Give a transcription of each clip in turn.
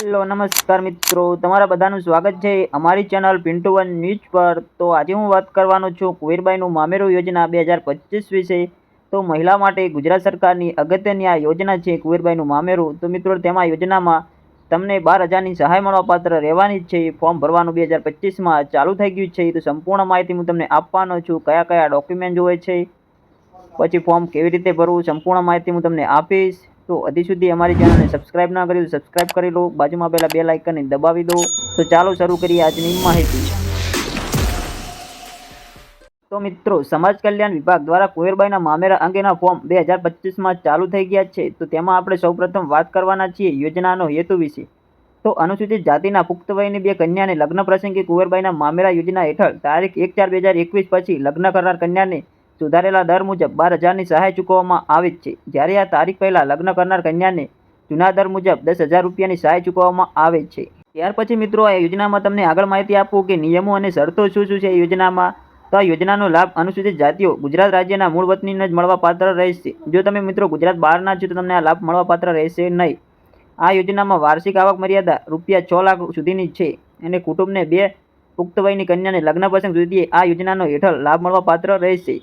Hello, નમસ્કાર મિત્રો. તમારા બધાનું સ્વાગત છે અમારી ચેનલ પિન્ટુ વન ન્યૂઝ પર. તો આજે હું વાત કરવાનો છું કુવેરબાઈનું મામેરું યોજના બે હજાર પચીસ વિશે. તો મહિલા માટે ગુજરાત સરકારની અગત્યની આ યોજના છે કુવેરબાઈનું મામેરું. તો મિત્રો, તેમાં યોજનામાં તમને બાર હજારની સહાય મળવાપાત્ર રહેવાની જ છે. ફોર્મ ભરવાનું બે હજાર પચીસમાં ચાલુ થઈ ગયું છે. તો સંપૂર્ણ માહિતી હું તમને આપવાનો છું. કયા કયા ડોક્યુમેન્ટ જોવે છે? પછી ફોર્મ કેવી રીતે ભરવું? સંપૂર્ણ માહિતી હું તમને આપીશ. તો હજી સુધી અમારી ચેનલને સબસ્ક્રાઇબ ના કરી તો સબસ્ક્રાઇબ કરી લો, બાજુમાં પહેલાં બે લાઇકનને દબાવી દો. તો ચાલો શરૂ કરીએ આજની માહિતી. તો મિત્રો, સમાજ કલ્યાણ વિભાગ દ્વારા કુંવરબાઈના મામેરા અંગેના ફોર્મ બે હજાર પચીસમાં ચાલુ થઈ ગયા છે. તો તેમાં આપણે સૌપ્રથમ વાત કરવાના છીએ યોજનાનો હેતુ વિશે. તો અનુસૂચિત જાતિના પુખ્ત વયની બે કન્યાને લગ્ન પ્રસંગે કુંવરબાઈના મામેરા યોજના હેઠળ તારીખ એક ચાર બે હજાર એકવીસ પછી લગ્ન કરનાર કન્યાને સુધારેલા દર મુજબ બાર હજારની સહાય ચૂકવવામાં આવે જ છે. જ્યારે આ તારીખ પહેલાં લગ્ન કરનાર કન્યાને જૂના દર મુજબ દસ હજાર રૂપિયાની સહાય ચૂકવવામાં આવે છે. ત્યાર પછી મિત્રો આ યોજનામાં તમને આગળ માહિતી આપું કે નિયમો અને શરતો શું શું છે યોજનામાં? તો આ યોજનાનો લાભ અનુસૂચિત જાતિઓ ગુજરાત રાજ્યના મૂળ વતનીને જ મળવાપાત્ર રહેશે. જો તમે મિત્રો ગુજરાત બહારના છો તો તમને આ લાભ મળવાપાત્ર રહેશે નહીં. આ યોજનામાં વાર્ષિક આવક મર્યાદા રૂપિયા છ લાખ સુધીની છે અને કુટુંબને બે પુખ્ત વયની કન્યાને લગ્ન પ્રસંગ સુધી આ યોજનાનો હેઠળ લાભ મળવાપાત્ર રહેશે.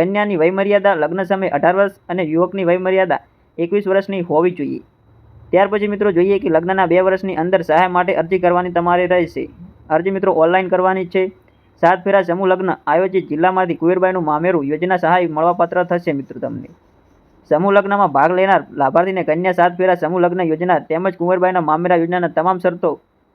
કન્યાની વયમર્યાદા લગ્ન સમયે અઢાર વર્ષ અને યુવકની વયમર્યાદા એકવીસ વર્ષની હોવી જોઈએ. ત્યાર પછી મિત્રો જોઈએ કે લગ્નના બે વર્ષની અંદર સહાય માટે અરજી કરવાની તમારે રહેશે. અરજી મિત્રો ઓનલાઈન કરવાની છે. સાત ફેરા સમૂહ લગ્ન આયોજિત જિલ્લામાંથી કુવેરબાઈનું મામેરું યોજના સહાય મળવાપાત્ર થશે મિત્રો તમને. સમૂહ લગ્નમાં ભાગ લેનાર લાભાર્થીને કન્યા સાત ફેરા સમૂહ લગ્ન યોજના તેમજ કુંવરબાઈના મામેરા યોજનાના તમામ શરતો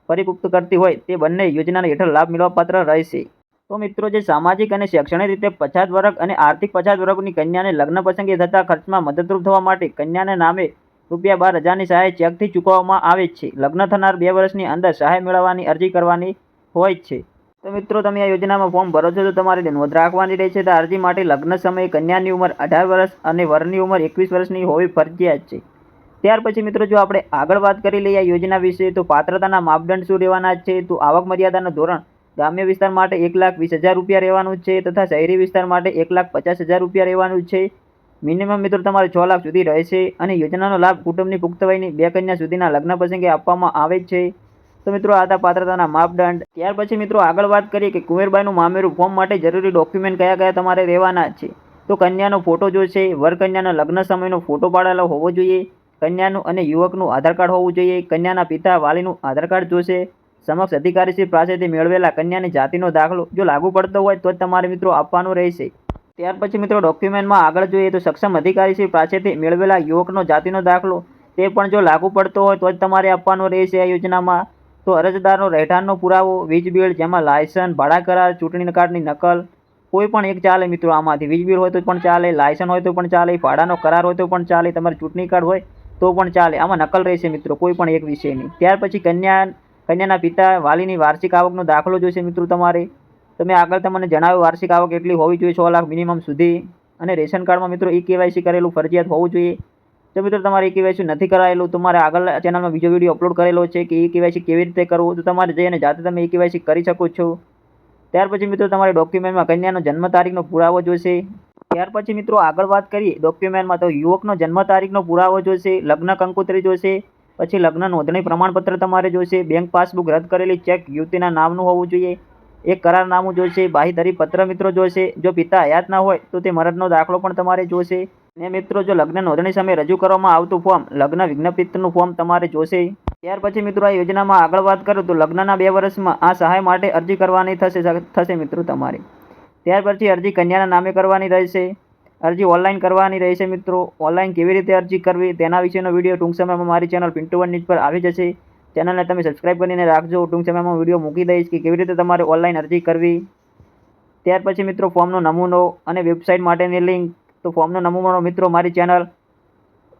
પરિપુક્ત કરતી હોય તે બંને યોજનાના હેઠળ લાભ મેળવવાપાત્ર રહેશે. તો મિત્રો જે સામાજિક અને શૈક્ષણિક રીતે પછાત વર્ગ અને આર્થિક પછાત વર્ગની કન્યાને લગ્ન પ્રસંગે થતા ખર્ચમાં મદદરૂપ થવા માટે કન્યાના નામે રૂપિયા બાર હજારની સહાય ચેકથી ચૂકવવામાં આવે છે. લગ્ન થનાર બે વર્ષની અંદર સહાય મેળવવાની અરજી કરવાની હોય છે. તો મિત્રો તમે આ યોજનામાં ફોર્મ ભરો છો તો તમારે નોંધ રાખવાની રહે છે તો અરજી માટે લગ્ન સમયે કન્યાની ઉંમર અઢાર વર્ષ અને વરની ઉંમર એકવીસ વર્ષની હોવી ફરજિયાત છે. ત્યાર પછી મિત્રો જો આપણે આગળ વાત કરી લઈએ યોજના વિશે તો પાત્રતાના માપદંડ શું રહેવાના છે તો આવક મર્યાદાનું ધોરણ ગ્રામ્ય વિસ્તાર માટે એક લાખ વીસ હજાર રૂપિયા રહેવાનું છે તથા શહેરી વિસ્તાર માટે એક લાખ પચાસ હજાર રૂપિયા રહેવાનું છે. મિનિમમ મિત્રો તમારે છ લાખ સુધી રહેશે અને યોજનાનો લાભ કુટુંબની પુખ્ત વયની બે કન્યા સુધીના લગ્ન પ્રસંગે આપવામાં આવે છે. તો મિત્રો આ હતા પાત્રતાના માપદંડ. ત્યાર પછી મિત્રો આગળ વાત કરીએ કે કુંવરબાઈનું મામેરું ફોર્મ માટે જરૂરી ડોક્યુમેન્ટ કયા કયા તમારે રહેવાના છે. તો કન્યાનો ફોટો જોશે, વરકન્યાના લગ્ન સમયનો ફોટો પાડેલો હોવો જોઈએ, કન્યાનું અને યુવકનું આધાર કાર્ડ હોવું જોઈએ, કન્યાના પિતા વાલીનું આધાર કાર્ડ જોશે સમક્ષ અધિકારીશ્રી પાસેથી મેળવેલા કન્યાની જાતિનો દાખલો જો લાગુ પડતો હોય તો જ તમારે મિત્રો આપવાનું રહેશે. ત્યાર પછી મિત્રો ડોક્યુમેન્ટમાં આગળ જોઈએ તો સક્ષમ અધિકારીશ્રી પાસેથી મેળવેલા યુવકનો જાતિનો દાખલો તે પણ જો લાગુ પડતો હોય તો જ તમારે આપવાનો રહેશે આ યોજનામાં. તો અરજદારનો રહેઠાણનો પુરાવો, વીજ બિલ, જેમાં લાયસન્સ, ભાડા કરાર, ચૂંટણી કાર્ડની નકલ, કોઈ પણ એક ચાલે મિત્રો આમાંથી. વીજ બિલ હોય તો પણ ચાલે, લાયસન્સ હોય તો પણ ચાલે, ભાડાનો કરાર હોય તો પણ ચાલે, તમારે ચૂંટણી કાર્ડ હોય તો પણ ચાલે. આમાં નકલ રહેશે મિત્રો, કોઈ પણ એક વિષયની. ત્યાર પછી કન્યા કન્યાના પિતા વાલીની વાર્ષિક આવકનો દાખલો જોઈશે મિત્રો તમારે. તમે આગળ તમને જણાવ્યું વાર્ષિક આવક એટલી હોવી જોઈએ છ લાખ મિનિમમ સુધી. અને રેશન કાર્ડમાં મિત્રો ઈ કેવાયસી કરેલું ફરજિયાત હોવું જોઈએ. તો મિત્રો તમારે ઈ કેવાયસી નથી કરાયેલું, તમારે આગળ ચેનલમાં બીજો વીડિયો અપલોડ કરેલો છે કે ઈ કેવાયસી કેવી રીતે કરવું, તો તમારે જઈને જાતે તમે ઈ કેવાયસી કરી શકો છો. ત્યાર પછી મિત્રો તમારે ડોક્યુમેન્ટમાં કન્યાનો જન્મ તારીખનો પુરાવો જોશે. ત્યાર પછી મિત્રો આગળ વાત કરીએ ડોક્યુમેન્ટમાં તો યુવકનો જન્મ તારીખનો પુરાવો જોશે, લગ્ન કંકોત્રી જોશે. પછી લગ્ન નોંધણી પ્રમાણપત્ર તમારે જોઈશે બેંક પાસબુક રદ કરેલી ચેક યુવતીના નામનું હોવું જોઈએ, એક કરારનામું જોઈશે, બાહીધરી પત્ર મિત્રો જોઈશે, જો પિતા હયાત ના હોય તો તે મરદનો દાખલો પણ તમારે જોશે ને મિત્રો, જો લગ્ન નોંધણી સમયે રજૂ કરવામાં આવતું ફોર્મ લગ્ન વિજ્ઞપિતનું ફોર્મ તમારે જોશે ત્યાર પછી મિત્રો, આ યોજનામાં આગળ વાત કરું તો લગ્નના બે વર્ષમાં આ સહાય માટે અરજી કરવાની થશે થશે મિત્રો તમારે. ત્યાર પછી અરજી કન્યાના નામે કરવાની રહેશે. અરજી ઓનલાઈન કરવાની રહેશે મિત્રો. ઓનલાઈન કેવી રીતે અરજી કરવી તેના વિશેનો વીડિયો ટૂંક સમયમાં મારી ચેનલ પિન્ટુ વન પર આવી જશે. ચેનલને તમે સબસ્ક્રાઈબ કરીને રાખજો. ટૂંક સમયમાં વીડિયો મૂકી દઈશ કે કેવી રીતે તમારે ઓનલાઈન અરજી કરવી. ત્યાર પછી મિત્રો ફોર્મનો નમૂનો અને વેબસાઇટ માટેની લિંક. તો ફોર્મનો નમૂનો મિત્રો મારી channel,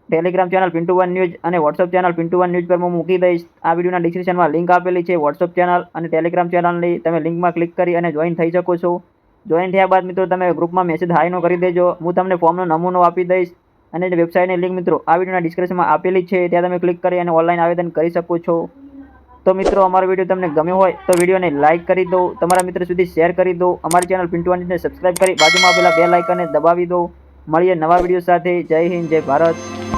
Telegram channel Pintu one news અને WhatsApp channel Pintu one news પર હું મૂકી દઈશ. આ વિડીયોના ડિસ્ક્રિપ્શનમાં લિંક આપેલી છે વોટ્સઅપ ચેનલ અને ટેલિગ્રામ ચેનલની. તમે લિંકમાં ક્લિક કરી અને જોઈન થઈ શકો છો. જોઈન થયા બાદ મિત્રો તમે ગ્રુપમાં મેસેજ હાઈનો કરી દેજો. હું તમને ફોર્મનો નમૂનો આપી દઈશ અને વેબસાઇટની લિંક મિત્રો આ વિડીયોના ડિસ્ક્રિપ્શનમાં આપેલી છે. ત્યાં તમે ક્લિક કરી અને ઓનલાઈન આવેદન કરી શકો છો. તો મિત્રો, અમારો વીડિયો તમને ગમ્યો હોય તો વિડીયોને લાઇક કરી દો. તમારા મિત્ર સુધી શેર કરી દો. અમારી ચેનલ પિન્ટુવાનીને સબસ્ક્રાઇબ કરી બાજુમાં આપેલા બે લાઇકને દબાવી દો. મળીએ નવા વીડિયો સાથે. જય હિન્દ, જય ભારત.